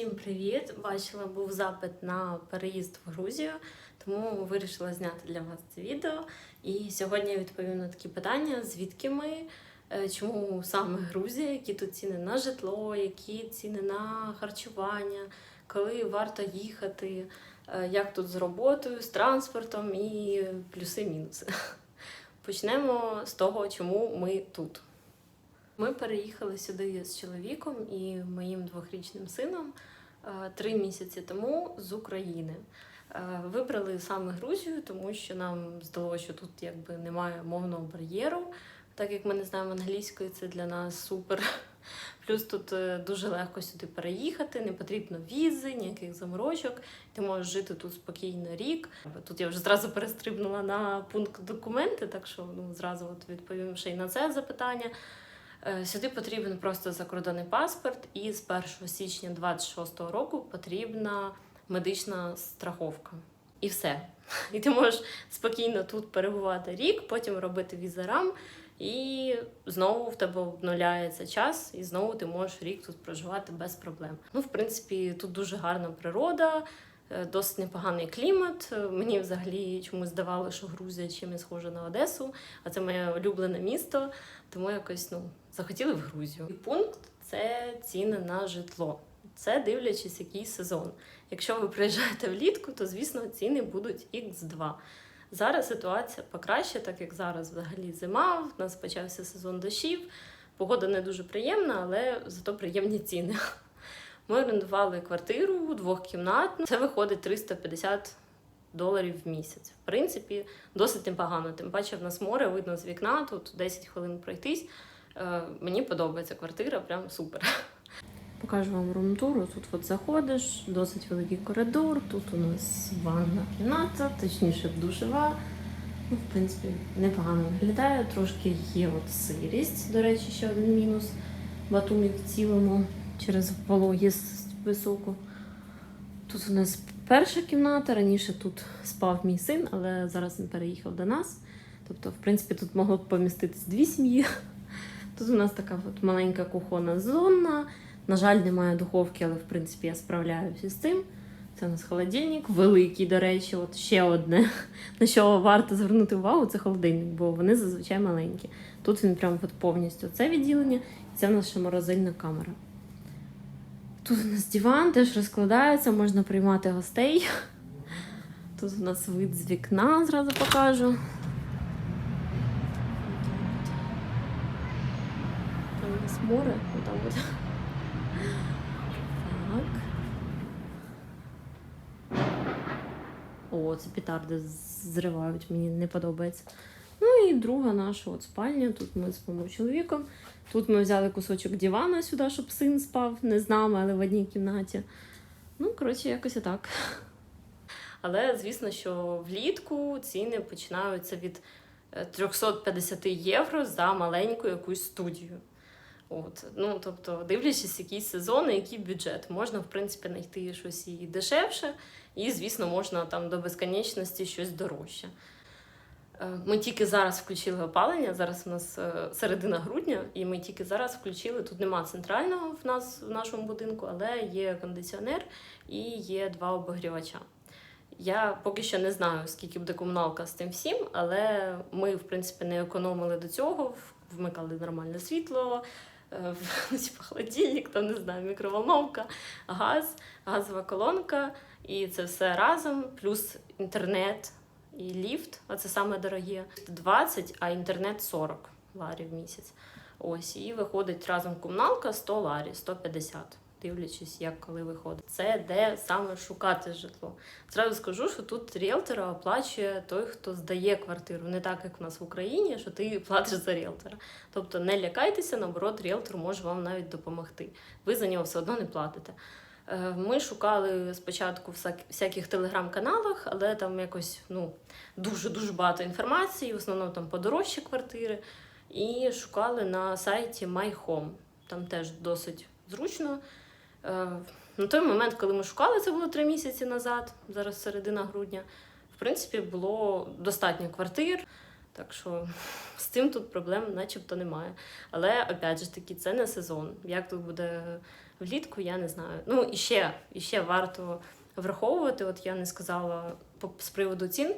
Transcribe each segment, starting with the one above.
Всім привіт! Бачила, був запит на переїзд в Грузію, тому вирішила зняти для вас це відео. І сьогодні я відповім на такі питання: звідки ми, е, чому саме Грузія, які тут ціни на житло, які ціни на харчування, коли варто їхати, е, як тут з роботою, з транспортом і плюси-мінуси. Почнемо з того, чому ми тут. Ми переїхали сюди з чоловіком і моїм двохрічним сином три місяці тому з України. Е, Вибрали саме Грузію, тому що нам здалося, що тут якби немає мовного бар'єру. Так як ми не знаємо англійської, це для нас супер. Плюс тут е, дуже легко сюди переїхати, не потрібно візи, ніяких заморочок. Ти можеш жити тут спокійно рік. Тут я вже зразу перестрибнула на пункт документи, так що ну, зразу от відповім ще й на це запитання. Е, Сюди потрібен просто закордонний паспорт, і з 1 січня 2026 року потрібна медична страховка. І все. І ти можеш спокійно тут перебувати рік, потім робити візарам, і знову в тебе обнуляється час, і знову ти можеш рік тут проживати без проблем. Ну, в принципі, тут дуже гарна природа. Е, Досить непоганий клімат. Е, Мені взагалі чомусь здавалося, що Грузія чимось схожа на Одесу, а це моє улюблене місто. Тому якось ну захотіли в Грузію. І пункт це ціни на житло. Це дивлячись, який сезон. Якщо ви приїжджаєте влітку, то звісно ціни будуть x2. Зараз ситуація покраще, так як зараз взагалі зима, в нас почався сезон дощів. Погода не дуже приємна, але зато приємні ціни. Ми орендували квартиру двохкімнатну. Це виходить 350 доларів в місяць. В принципі, досить непогано. Тим паче в нас море видно з вікна, тут 10 хвилин пройтись. Е, Мені подобається квартира, прям супер. Покажу вам румтуру. Тут от заходиш, досить великий коридор. Тут у нас ванна кімната, точніше душева. Ну, в принципі, непогано виглядає. Трошки є от сирість, до речі, ще один мінус. Батумі в цілому через вологість високу. Тут у нас перша кімната. Раніше тут спав мій син, але зараз він переїхав до нас. Тобто, в принципі, тут могло б поміститись дві сім'ї. Тут у нас така от маленька кухонна зона. На жаль, немає духовки, але в принципі я справляюся з цим. Це у нас холодильник, великий, до речі, от ще одне. На що варто звернути увагу, це холодильник, бо вони зазвичай маленькі. Тут він прям от повністю це відділення, і це наша морозильна камера. Тут у нас диван теж розкладається, можна приймати гостей. Тут у нас вид з вікна, зразу покажу. Там у нас море, ну, там от. Так. О, це петарди зривають, мені не подобається. Ну і друга наша от спальня. Тут ми спимо з чоловіком. Тут ми взяли кусочок дивана сюди, щоб син спав не з нами, але в одній кімнаті. Ну, коротше, якось отак. Але звісно, що влітку ціни починаються від е, 350 євро за маленьку якусь студію. От, ну, тобто, дивлячись, який сезон і який бюджет, можна, в принципі, знайти щось і дешевше, і, звісно, можна там до безконечності щось дорожче. Е, Ми тільки зараз включили опалення, зараз у нас е, середина грудня, і ми тільки зараз включили. Тут нема центрального в нас в нашому будинку, але є кондиціонер і є два обогрівача. Я поки що не знаю, скільки буде комуналка з тим всім, але ми, в принципі, не економили до цього, вмикали нормальне світло, е, холодильник, там не знаю, мікроволновка, газ, газова колонка, і це все разом, плюс інтернет і ліфт, а це саме дороге. 20, а інтернет 40 ларів в місяць. Ось, і виходить разом комуналка 100 ларів, 150. Дивлячись, як коли виходить. Це де саме шукати житло. Зразу скажу, що тут ріелтора оплачує той, хто здає квартиру. Не так, як у нас в Україні, що ти платиш за ріелтора. Тобто не лякайтеся, наоборот, ріелтор може вам навіть допомогти. Ви за нього все одно не платите. Е, Ми шукали спочатку всяких телеграм-каналах, але там якось ну, дуже-дуже багато інформації, в основному там подорожчі квартири. І шукали на сайті MyHome. Там теж досить зручно. Е, На той момент, коли ми шукали, це було три місяці назад, зараз середина грудня. В принципі, було достатньо квартир, так що з цим тут проблем начебто немає. Але опять же таки, це не сезон. Як тут буде влітку, я не знаю. Ну і ще, і ще варто враховувати. От я не сказала з приводу цін.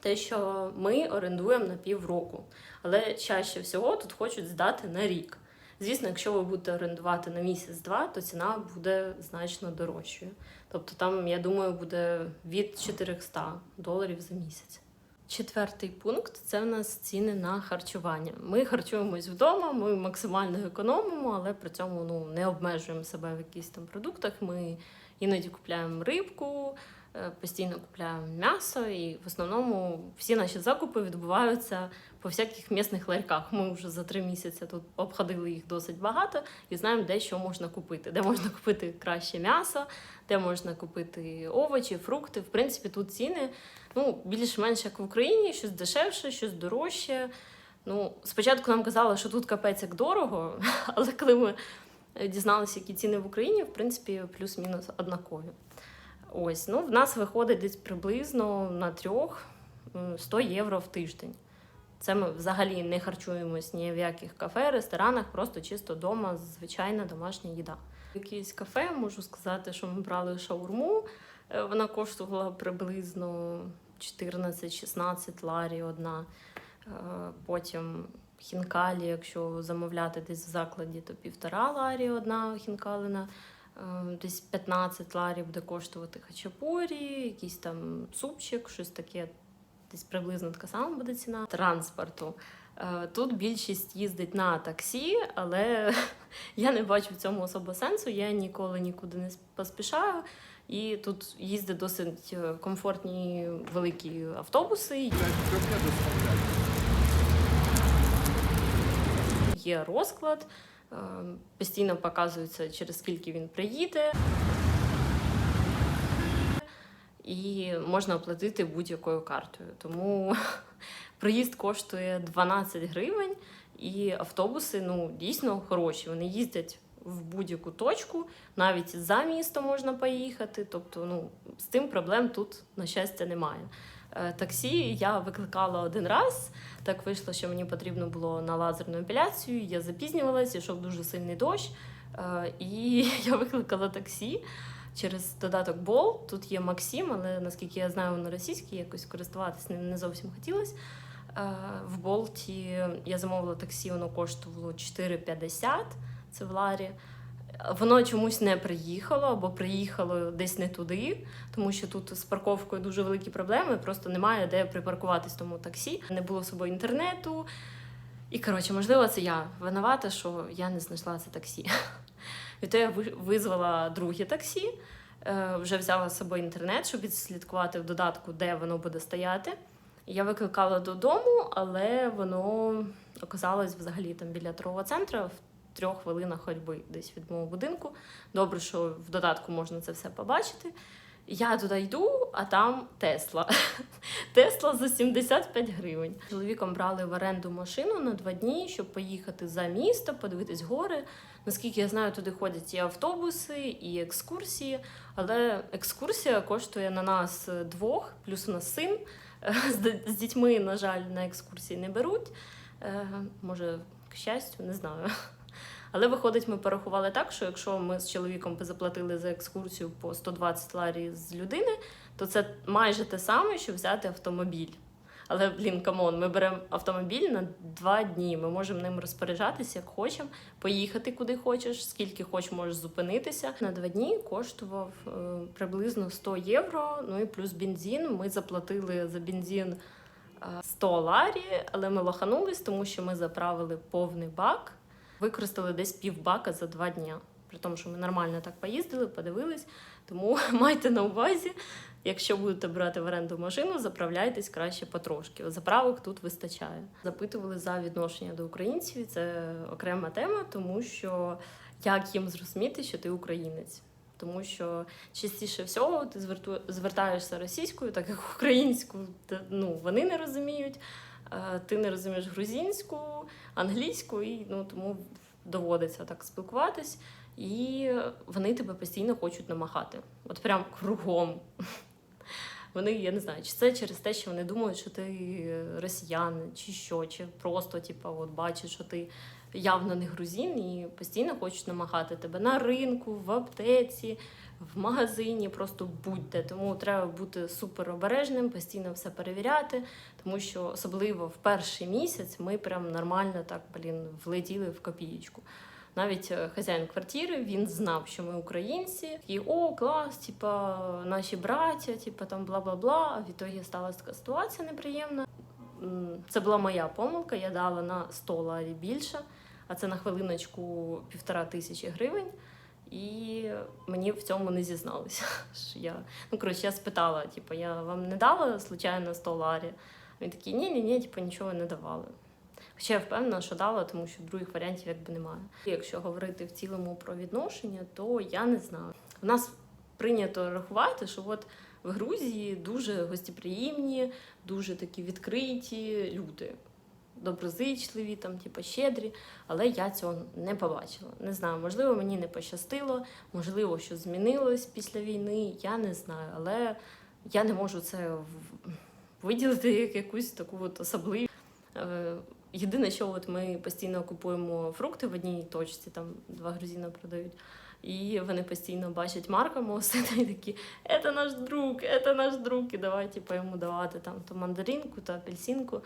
Те, що ми орендуємо на півроку, але чаще всього тут хочуть здати на рік. Звісно, якщо ви будете орендувати на місяць-два, то ціна буде значно дорожчою. Тобто там, я думаю, буде від 400 доларів за місяць. Четвертий пункт це в нас ціни на харчування. Ми харчуємось вдома, ми максимально економимо, але при цьому ну, не обмежуємо себе в якихось там продуктах. Ми іноді купуємо рибку, е, постійно купуємо м'ясо, і в основному всі наші закупи відбуваються по всяких місних ларьках. Ми вже за три місяці тут обходили їх досить багато і знаємо, де що можна купити, де можна купити краще м'ясо, де можна купити овочі, фрукти. В принципі, тут ціни ну, більш-менш як в Україні, щось дешевше, щось дорожче. Ну, спочатку нам казали, що тут капець як дорого, але коли ми е, дізналися, які ціни в Україні, в принципі, плюс-мінус однакові. Ось, ну, в нас виходить десь приблизно на трьох 100 євро в тиждень. Це ми взагалі не харчуємось ні в яких кафе, ресторанах, просто чисто вдома, звичайна домашня їда. В якесь кафе можу сказати, що ми брали шаурму. Е, Вона коштувала приблизно 14-16 ларі одна. Е, Потім хінкалі, якщо замовляти десь в закладі, то півтора ларі одна хінкалина. Е, Десь 15 ларів буде коштувати хачапурі, якийсь там супчик, щось таке. Десь приблизно така сама буде ціна транспорту. Тут більшість їздить на таксі, але я не бачу в цьому особо сенсу. Я ніколи нікуди не поспішаю. І тут їздять досить е, комфортні великі автобуси. Є розклад, е, постійно показується, через скільки він приїде. І можна оплатити будь-якою картою. Тому проїзд коштує 12 гривень, і автобуси ну, дійсно хороші. Вони їздять в будь-яку точку, навіть за місто можна поїхати. Тобто, ну, з тим проблем тут, на щастя, немає. Е, Таксі я викликала один раз. Так вийшло, що мені потрібно було на лазерну епіляцію. Я запізнювалася, йшов дуже сильний дощ. Е, І я викликала таксі через додаток Бол. Тут є Максим, але наскільки я знаю, воно російське, якось користуватись ним не зовсім хотілося. Е, В Болті я замовила таксі, воно коштувало 4,50, це в Ларі. Воно чомусь не приїхало або приїхало десь не туди, тому що тут з парковкою дуже великі проблеми, просто немає де припаркуватись тому таксі. Не було з собою інтернету. І коротше, можливо, це я винувата, що я не знайшла це таксі. Відтоді я визвала друге таксі, е, вже взяла з собою інтернет, щоб відслідкувати в додатку, де воно буде стояти. Я викликала додому, але воно оказалось взагалі там біля торгового центру в трьох хвилинах ходьби десь від мого будинку. Добре, що в додатку можна це все побачити. Я туди йду, а там Тесла. Тесла за 75 гривень. Чоловіком брали в оренду машину на два дні, щоб поїхати за місто, подивитись гори. Наскільки я знаю, туди ходять і автобуси, і екскурсії. Але екскурсія коштує на нас двох, плюс у нас син. З, дітьми, на жаль, на екскурсії не беруть. Е, Може, к щастю, не знаю. Але виходить, ми порахували так, що якщо ми з чоловіком заплатили за екскурсію по 120 ларі з людини, то це майже те саме, що взяти автомобіль. Але, блін, камон, ми беремо автомобіль на два дні. Ми можемо ним розпоряджатися, як хочемо, поїхати куди хочеш, скільки хочеш, можеш зупинитися. На два дні коштував е, приблизно 100 євро. Ну і плюс бензин. Ми заплатили за бензин е, 100 ларі, але ми лоханулись, тому що ми заправили повний бак, використали десь півбака за два дня. При тому, що ми нормально так поїздили, подивились. Тому майте на увазі, якщо будете брати в оренду машину, заправляйтесь краще потрошки. Заправок тут вистачає. Запитували за відношення до українців. Це окрема тема, тому що як їм зрозуміти, що ти українець. Тому що частіше всього ти звертаєшся російською, так як українську ну, вони не розуміють. Ти не розумієш грузинську, англійську, і ну, тому доводиться так спілкуватись. І вони тебе постійно хочуть намахати. От прям кругом. Вони, я не знаю, чи це через те, що вони думають, що ти росіянин, чи що, чи просто, типу, от бачать, що ти явно не грузин і постійно хочуть намагати тебе на ринку, в аптеці, в магазині, просто будь-де. Тому треба бути супер обережним, постійно все перевіряти, тому що особливо в перший місяць ми прям нормально так блін влетіли в копієчку. Навіть е, хазяїн квартири він знав, що ми українці, і о, клас, типа наші браття, типа там бла бла бла. А в ітогі сталася така ситуація неприємна. Це була моя помилка. Я дала на 100 ларі більше, а це на хвилиночку півтора тисячі гривень. І мені в цьому не зізналися. Що я... Ну, коротше, я спитала, типу, я вам не дала случайно 100 ларі? Він такий, ні, ні, ні, типу, нічого не давали. Хоча я впевнена, що дала, тому що других варіантів якби немає. Якщо говорити в цілому про відношення, то я не знаю. У нас прийнято рахувати, що от в Грузії дуже гостєприємні, дуже такі відкриті люди. Доброзичливі, там, типу, щедрі, але я цього не побачила. Не знаю, можливо, мені не пощастило, можливо, що змінилось після війни, я не знаю, але я не можу це виділити як якусь таку от особливу. Е, Єдине, що от ми постійно купуємо фрукти в одній точці, там два грузина продають. І вони постійно бачать Марка мого і такі, це наш друг, це наш друг, і давай типу, йому давати там то мандаринку, то апельсинку.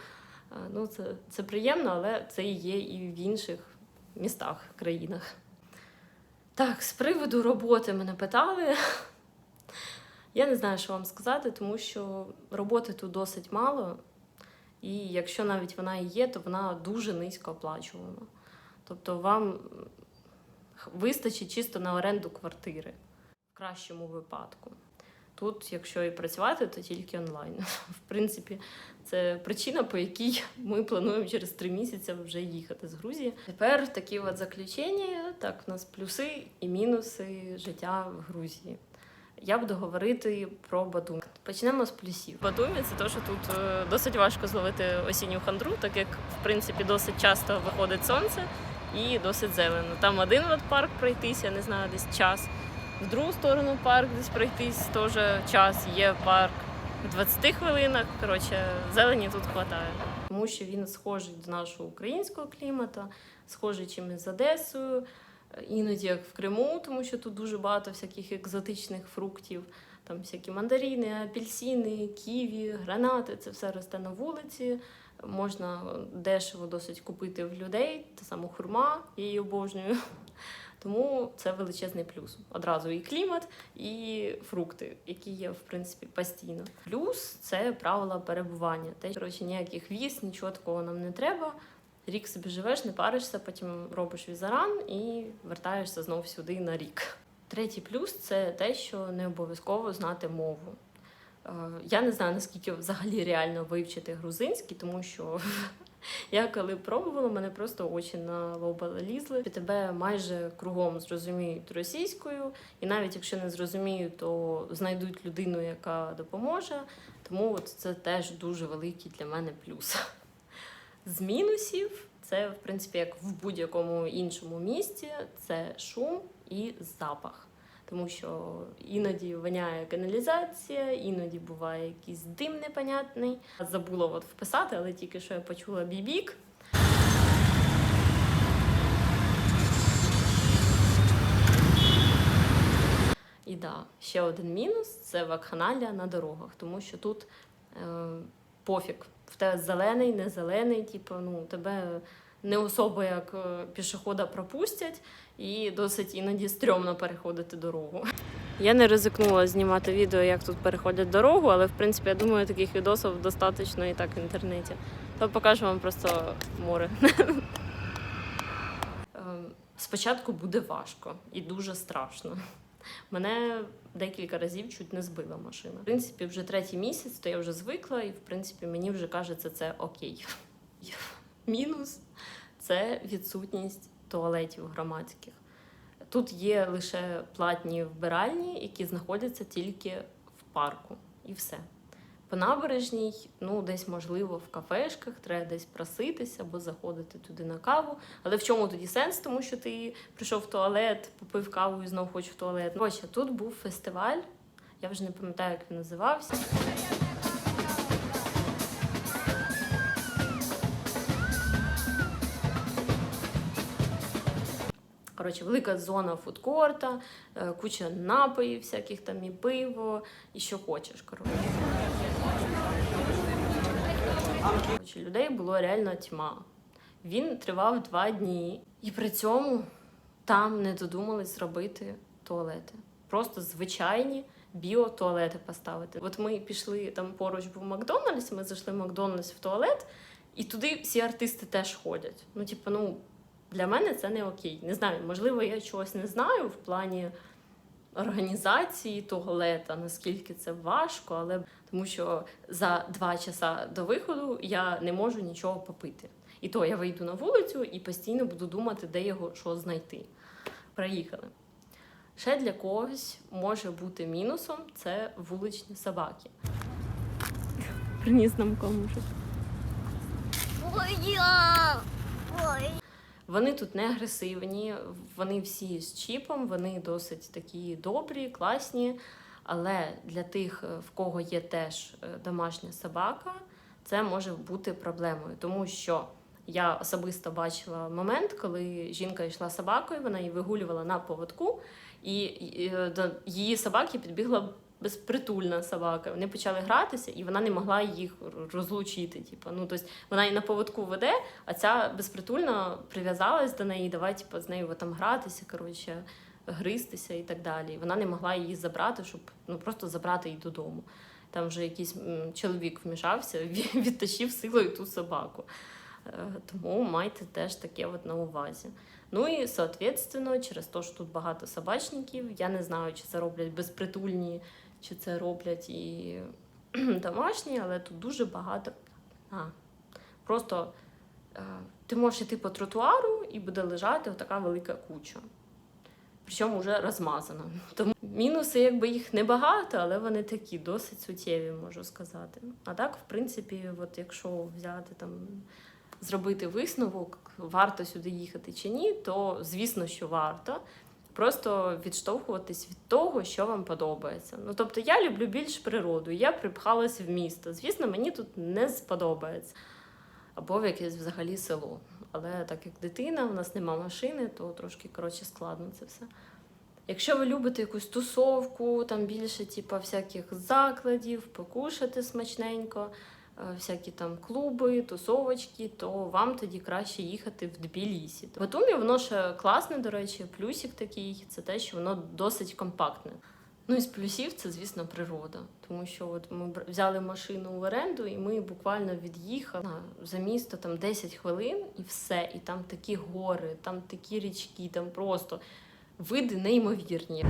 Ну, це, це приємно, але це є і в інших містах, країнах. Так, з приводу роботи мене питали. Я не знаю, що вам сказати, тому що роботи тут досить мало. І якщо навіть вона і є, то вона дуже низько оплачувана. Тобто вам вистачить чисто на оренду квартири в кращому випадку. Тут, якщо і працювати, то тільки онлайн. В принципі, це причина, по якій ми плануємо через три місяці вже їхати з Грузії. Тепер такі от заключення. Так, в нас плюси і мінуси життя в Грузії. Я буду говорити про Батум. Почнемо з плюсів. Батумі це те, що тут е, досить важко зловити осінню хандру, так як в принципі досить часто виходить сонце і досить зелено. Там один от парк пройтись, я не знаю, десь час. В другу сторону парк десь пройтись теж час. Є парк в 20 хвилинах. Коротше, зелені тут вистачає. Тому що він схожий до нашого українського клімату, схожий чимось з Одесою, іноді як в Криму, тому що тут дуже багато всяких екзотичних фруктів. Там всякі мандарини, апельсини, ківі, гранати це все росте на вулиці. Можна дешево досить купити в людей, та саме хурма, я її обожнюю. Тому це величезний плюс. Одразу і клімат, і фрукти, які є в принципі постійно. Плюс це правила перебування. Те, коротше, ніяких віз, нічого такого нам не треба. Рік собі живеш, не паришся, потім робиш візаран і вертаєшся знов сюди на рік. Третій плюс це те, що не обов'язково знати мову. Е, Я не знаю, наскільки взагалі реально вивчити грузинський, тому що я коли пробувала, мене просто очі на лоба лізли. Тебе майже кругом зрозуміють російською, і навіть якщо не зрозуміють, то знайдуть людину, яка допоможе. Тому от це теж дуже великий для мене плюс. З мінусів це, в принципі, як в будь-якому іншому місті, це шум і запах. Тому що іноді воняє каналізація, іноді буває якийсь дим непонятний. Забула от вписати, але тільки що я почула бібік. І да, ще один мінус це вакханалія на дорогах, тому що тут е, пофіг. В тебе зелений, не зелений, типу, ну, тебе не особо як е, пішохода пропустять, і досить іноді стрьомно переходити дорогу. Я не ризикнула знімати відео, як тут переходять дорогу, але в принципі я думаю, таких відосів достатньо і так в інтернеті. То покажу вам просто море. Ем, Спочатку буде важко і дуже страшно. Мене декілька разів чуть не збила машина. В принципі, вже третій місяць, то я вже звикла, і в принципі мені вже кажеться це окей. Мінус це відсутність туалетів громадських. Тут є лише платні вбиральні, які знаходяться тільки в парку, і все. По набережній, ну десь можливо в кафешках, треба десь проситися або заходити туди на каву. Але в чому тоді сенс? Тому що ти прийшов в туалет, попив каву і знов хочеш в туалет. Коротше, тут був фестиваль, я вже не пам'ятаю, як він називався. Коротше, велика зона фудкорта, е, куча напоїв, всяких там і пиво, і що хочеш. Коротше. Людей було реально тьма. Він тривав два дні, і при цьому там не додумались зробити туалети. Просто звичайні біотуалети поставити. От ми пішли там поруч був Макдональдс, ми зайшли в Макдональдс в туалет, і туди всі артисти теж ходять. Ну, типу, ну для мене це не окей. Не знаю, можливо, я чогось не знаю в плані організації туалета, наскільки це важко, але тому що за два часа до виходу я не можу нічого попити. І то я вийду на вулицю і постійно буду думати, де його що знайти. Проїхали. Ще для когось може бути мінусом це вуличні собаки. Приніс нам комусь. Ой, я. Ой. Вони тут не агресивні, вони всі з чіпом, вони досить такі добрі, класні. Але для тих, е, в кого є теж е, домашня собака, це може бути проблемою, тому що я особисто бачила момент, коли жінка йшла собакою, вона її вигулювала на поводку, і е, до її собаки підбігла безпритульна собака. Вони почали гратися, і вона не могла їх розлучити. Типу. Ну, тобто вона її на поводку веде, а ця безпритульна прив'язалась до неї, давай типу, з нею там гратися, коротше, гристися і так далі. Вона не могла її забрати, щоб ну, просто забрати її додому. Там вже якийсь чоловік вмішався, відтащив силою ту собаку. Е, Тому майте теж таке от на увазі. Ну і соответственно, через те, що тут багато собачників, я не знаю, чи це роблять безпритульні, чи це роблять і домашні, але тут дуже багато. А, просто е, ти можеш йти по тротуару і буде лежати отака велика куча. Причому вже розмазана. Тому мінуси, якби їх небагато, але вони такі досить суттєві, можу сказати. А так, в принципі, от якщо взяти там, зробити висновок, варто сюди їхати чи ні, то звісно, що варто. Просто відштовхуватись від того, що вам подобається. Ну тобто я люблю більш природу, я припхалася в місто. Звісно, мені тут не сподобається. Або в якесь взагалі село. Але так як дитина, в нас нема машини, то трошки коротше складно це все. Якщо ви любите якусь тусовку, там більше типу, всяких закладів, покушати смачненько, всякі там клуби, тусовочки, то вам тоді краще їхати в Тбілісі. В Батумі воно ще класне, до речі, плюсик такий це те, що воно досить компактне. Ну і з плюсів це, звісно, природа. Тому що от ми взяли машину в оренду, і ми буквально від'їхали за місто там 10 хвилин і все. І там такі гори, там такі річки, там просто види неймовірні.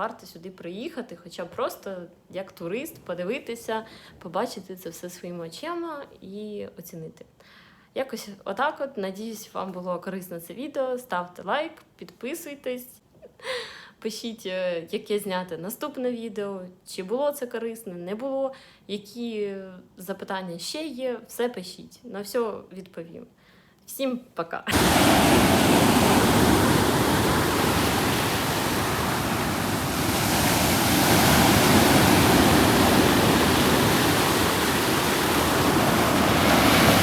Варто сюди приїхати, хоча просто як турист подивитися, побачити це все своїми очима і оцінити. Якось отак от. Надіюсь, вам було корисно це відео. Ставте лайк, підписуйтесь, пишіть, е, яке зняти наступне відео, чи було це корисне, не було, які запитання ще є, все пишіть. На все відповім. Всім пока!